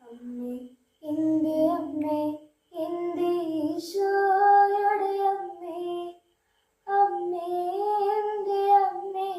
അമ്മേ എന്റെ അമ്മേ എന്റെ അമ്മേ. അമ്മേ അമ്മേ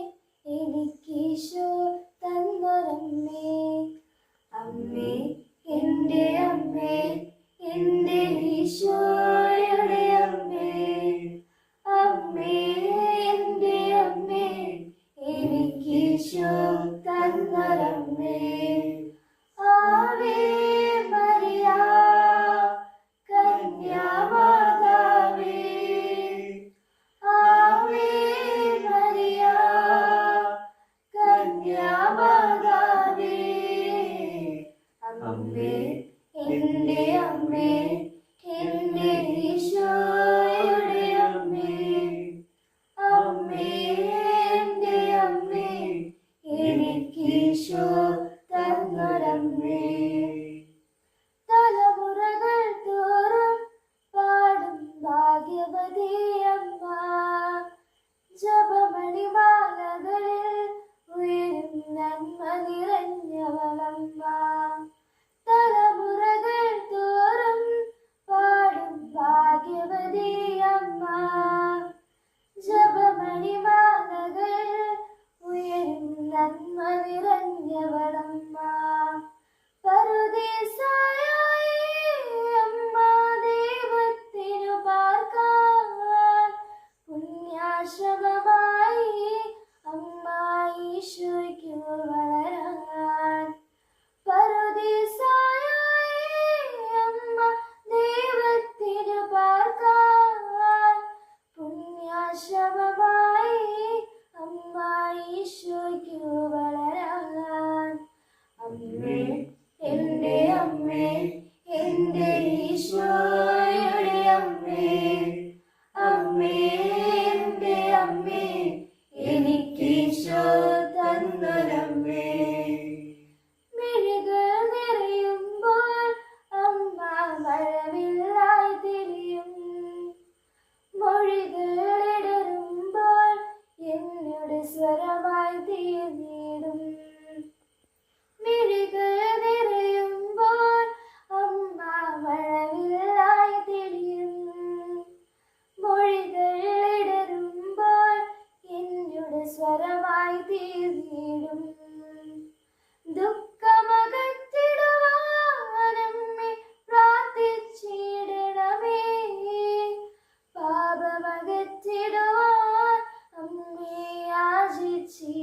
You. see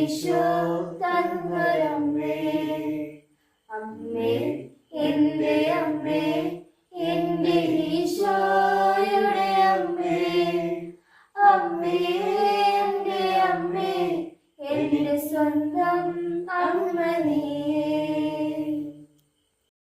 ഈശോ തന്മരമ്മേ അമ്മേ.